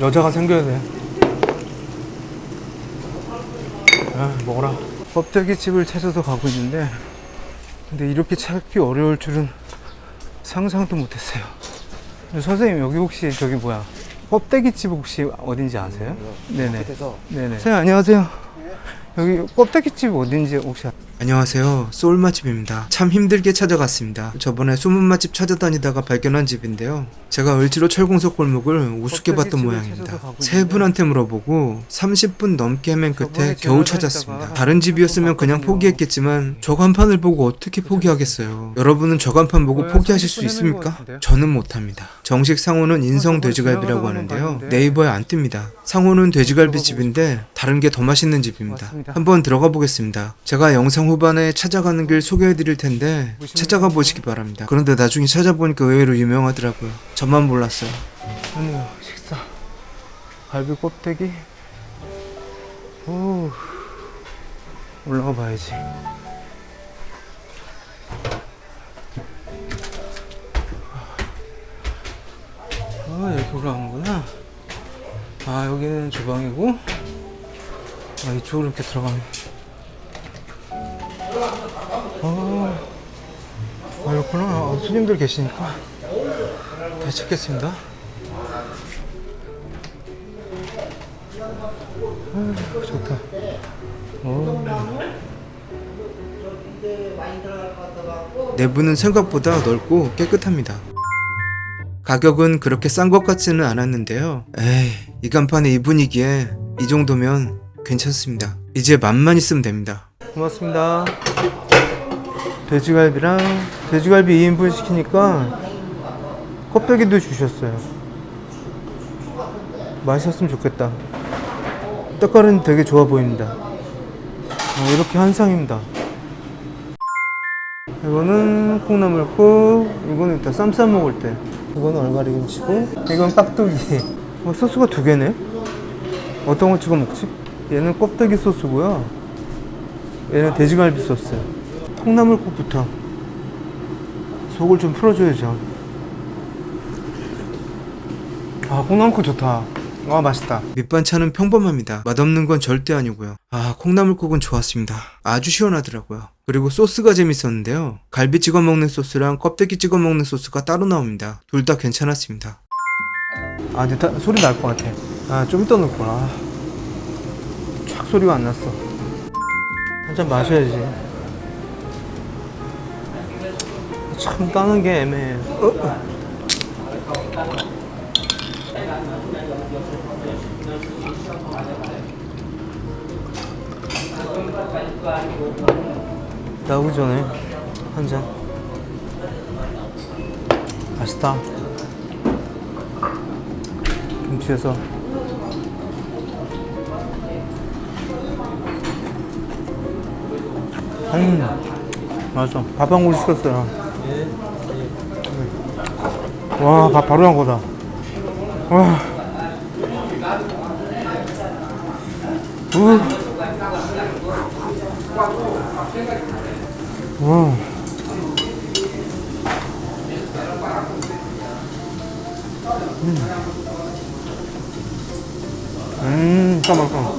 여자가 생겨야 돼. 아, 먹어라. 껍데기 집을 찾아서 가고 있는데, 근데 이렇게 찾기 어려울 줄은 상상도 못했어요. 선생님 여기 혹시 저기 뭐야? 껍데기 집 혹시 어딘지 아세요? 네네. 그래서 네네. 선생님 안녕하세요. 여기 껍데기 집 어딘지 혹시 아- 안녕하세요. 소울 맛집입니다. 참 힘들게 찾아갔습니다. 저번에 숨은 맛집 찾아다니다가 발견한 집인데요. 제가 을지로 철공석 골목을 우습게 봤던 모양입니다. 세 분한테 물어보고 30분 넘게 헤맨 끝에 겨우 찾았습니다. 다른 집이었으면 그냥. 포기했겠지만 저 간판을 보고 어떻게 포기하겠어요. 여러분은 저 간판 보고 어, 포기하실 수 30분 헤맨 것 있습니까? 저는 못합니다. 정식 상호는 인성 돼지갈비라고 하는데요. 네이버에 안 뜹니다. 상호는 돼지갈비 집인데 다른 게 더 맛있는 집입니다. 한번 들어가 보겠습니다. 제가 영상 후반에 찾아가는 길 소개해 드릴 텐데 찾아가 보시기 바랍니다. 그런데 나중에 찾아보니까 의외로 유명하더라고요. 저만 몰랐어요. 아니요 식사 갈비 껍데기 오 올라가 봐야지 아 이렇게 올라가는구나 아 여기는 주방이고 아 이쪽으로 이렇게 들어가면 아, 아 이렇구나 아, 손님들 계시니까 다시 찍겠습니다 아, 좋다. 오, 내부는 생각보다 넓고 깨끗합니다. 가격은 그렇게 싼 것 같지는 않았는데요. 에이, 이 간판에 이 분위기에 이 정도면 괜찮습니다. 이제 맘만 있으면 됩니다. 고맙습니다. 돼지갈비랑 돼지갈비 2인분 시키니까 껍데기도 주셨어요. 맛있었으면 좋겠다. 떡갈은 되게 좋아 보입니다. 어, 이렇게 한 상입니다. 이거는 콩나물국, 이거는 일단 쌈 싸 먹을 때. 이거는 얼갈이 김치고, 이건 깍두기. 어, 소스가 두 개네? 어떤 거 찍어 먹지? 얘는 껍데기 소스고요. 얘는 돼지갈비 소스. 콩나물국부터 속을 좀 풀어줘야죠. 아, 콩나물국 좋다. 아, 맛있다. 밑반찬은 평범합니다. 맛없는 건 절대 아니고요. 아, 콩나물국은 좋았습니다. 아주 시원하더라고요. 그리고 소스가 재밌었는데요. 갈비 찍어 먹는 소스랑 껍데기 찍어 먹는 소스가 따로 나옵니다. 둘 다 괜찮았습니다. 아, 근데 다- 소리 날 것 같아. 아, 좀 이따 넣구나. 촥 소리가 안 났어. 한 잔 마셔야지. 참 따는 게 애매해. 어, 어. 나오기 전에 한 잔. 맛있다. 김치에서 음 맞아 밥한 그릇 시켰어요 와 밥 바로 한 거다 와 우. 와. 음, 까먹어.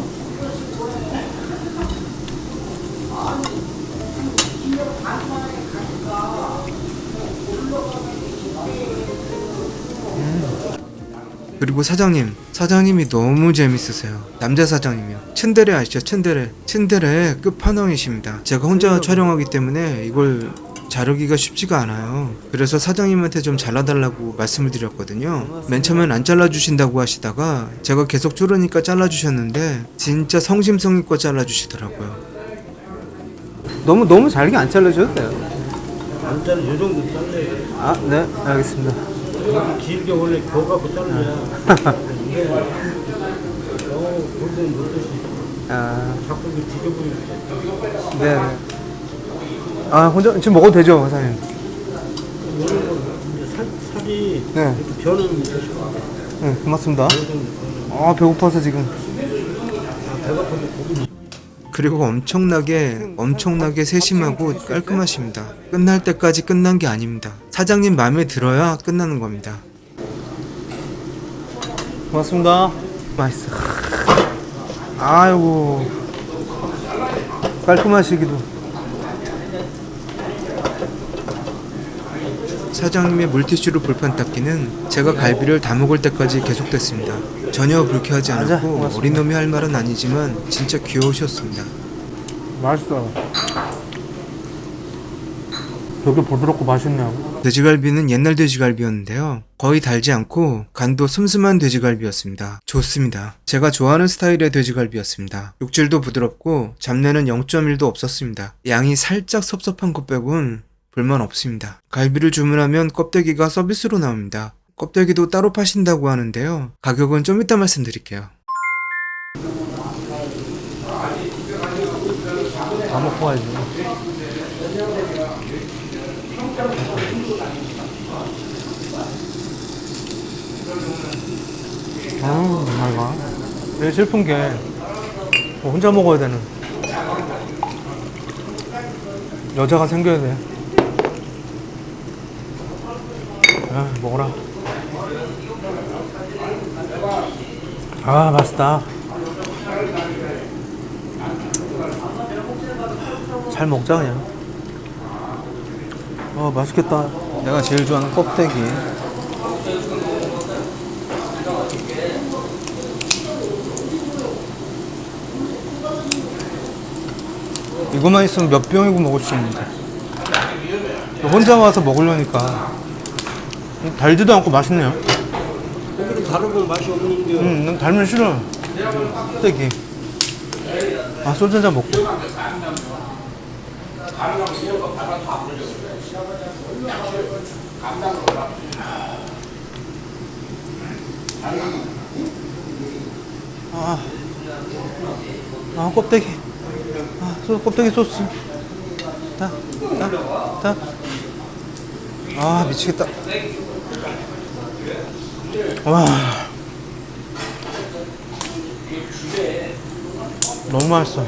그리고 사장님, 사장님이 너무 재밌으세요. 남자 사장님이요. 츤데레 아시죠? 츤데레. 츤데레 끝판왕이십니다. 제가 혼자 촬영하기 때문에 이걸 자르기가 쉽지가 않아요. 그래서 사장님한테 좀 잘라달라고 말씀을 드렸거든요. 맨 처음엔 안 잘라주신다고 하시다가 제가 계속 쪼르니까 잘라주셨는데 진짜 성심성의껏 잘라주시더라고요. 너무 너무 잘게 안 잘라줘도 돼요. 남자는 요 정도 잘라야 아, 네, 알겠습니다. 길게 원래 겨가고 잘라야 이게 너무 골든 못듯이 아, 자꾸 그 뒤져보니까 네. 네. 아, 혼자 지금 먹어도 되죠, 사장님? 이제 살, 살이 네. 이렇게 변은 되실 것 같아요. 네, 고맙습니다. 아, 배고파서 지금. 배가 터져 고기 그리고 엄청나게 엄청나게 세심하고 깔끔하십니다. 끝날 때까지 끝난 게 아닙니다. 사장님 마음에 들어야 끝나는 겁니다. 고맙습니다. 맛있어. 아이고. 깔끔하시기도. 사장님의 물티슈로 불판 닦기는 제가 갈비를 다 먹을 때까지 계속됐습니다. 전혀 불쾌하지 맞아, 않았고 고맙습니다. 어린 놈이 할 말은 아니지만 진짜 귀여우셨습니다. 맛있어. 되게 부드럽고 맛있네요. 돼지갈비는 옛날 돼지갈비였는데요. 거의 달지 않고 간도 슴슴한 돼지갈비였습니다. 좋습니다. 제가 좋아하는 스타일의 돼지갈비였습니다. 육질도 부드럽고 잡내는 0.1도 없었습니다. 양이 살짝 섭섭한 것 빼곤 불만 없습니다. 갈비를 주문하면 껍데기가 서비스로 나옵니다. 껍데기도 따로 파신다고 하는데요. 가격은 좀 이따 말씀드릴게요. 다 먹고 가야지. 아우, 정말 가. 제일 슬픈 게, 뭐 혼자 먹어야 되는. 여자가 생겨야 돼. 아, 먹어라. 아, 맛있다. 잘 먹자 그냥. 아 맛있겠다. 내가 제일 좋아하는 껍데기. 이거만 있으면 몇 병이고 먹을 수 있는데. 혼자 와서 먹으려니까 달지도 않고 맛있네요. 고기는 다른 건 맛이 없는데 음, 난 달면 싫어 껍데기. 아 소주 한잔 먹고. 아, 아 껍데기. 아 소, 껍데기 소스. 다 다 다 아 미치겠다 와 너무 맛있어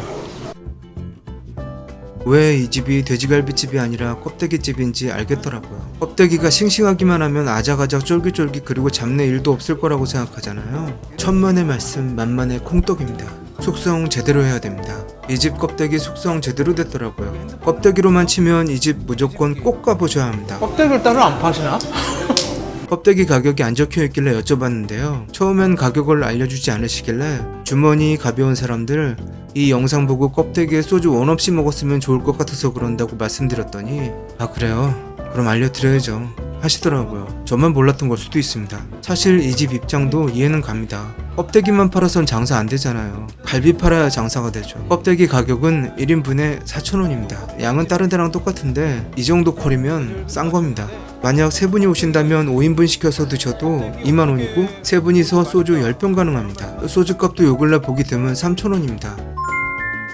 왜 이 집이 돼지갈비집이 아니라 껍데기집인지 알겠더라고요. 껍데기가 싱싱하기만 하면 아작아작 쫄깃쫄깃 그리고 잡내 일도 없을 거라고 생각하잖아요. 천만의 말씀 만만의 콩떡입니다. 숙성 제대로 해야 됩니다. 이 집 껍데기 숙성 제대로 됐더라고요. 껍데기로만 치면 이 집 무조건 꼭 가보셔야 합니다. 껍데기를 따로 안 파시나? 껍데기 가격이 안 적혀 있길래 여쭤봤는데요. 처음엔 가격을 알려주지 않으시길래 주머니 가벼운 사람들 이 영상 보고 껍데기에 소주 원 없이 먹었으면 좋을 것 같아서 그런다고 말씀드렸더니 아 그래요? 그럼 알려드려야죠. 하시더라고요. 저만 몰랐던 걸 수도 있습니다. 사실 이 집 입장도 이해는 갑니다. 껍데기만 팔아선 장사 안 되잖아요. 갈비 팔아야 장사가 되죠. 껍데기 가격은 1인분에 4,000원입니다. 양은 다른 데랑 똑같은데 이 정도 퀄이면 싼 겁니다. 만약 세 분이 오신다면 5인분 시켜서 드셔도 2만 원이고 세 분이서 소주 10병 가능합니다. 소주 값도 요 근래 보기 드문 3,000원입니다.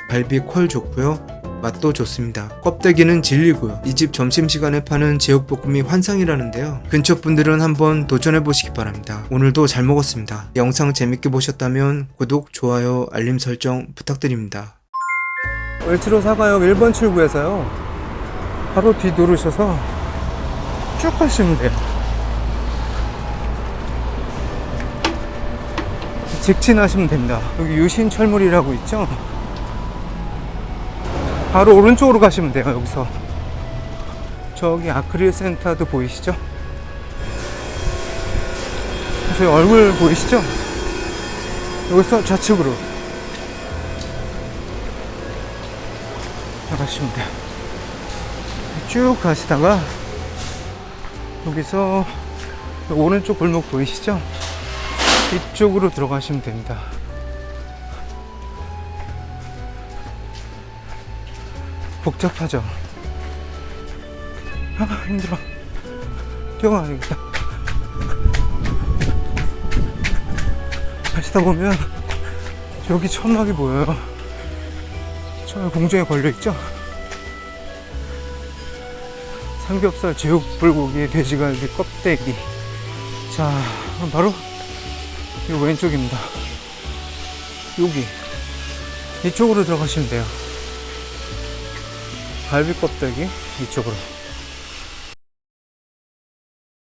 갈비 퀄 좋고요. 맛도 좋습니다. 껍데기는 진리고요. 이 집 점심시간에 파는 제육볶음이 환상이라는데요. 근처 분들은 한번 도전해 보시기 바랍니다. 오늘도 잘 먹었습니다. 영상 재밌게 보셨다면 구독, 좋아요, 알림 설정 부탁드립니다. 을지로 사과역 1번 출구에서요. 바로 뒤 누르셔서 쭉 가시면 돼요. 직진하시면 됩니다. 여기 유신철물이라고 있죠? 바로 오른쪽으로 가시면 돼요, 여기서. 저기 아크릴 센터도 보이시죠? 저희 얼굴 보이시죠? 여기서 좌측으로 나가시면 돼요. 쭉 가시다가 여기서 오른쪽 골목 보이시죠? 이쪽으로 들어가시면 됩니다. 복잡하죠? 아, 힘들어. 뛰어가야겠다. 가시다 보면 여기 천막이 보여요. 저 공중에 걸려있죠? 삼겹살, 제육, 불고기, 돼지갈비, 껍데기. 자, 바로 이 왼쪽입니다. 여기. 이쪽으로 들어가시면 돼요. 갈비 껍데기 이쪽으로.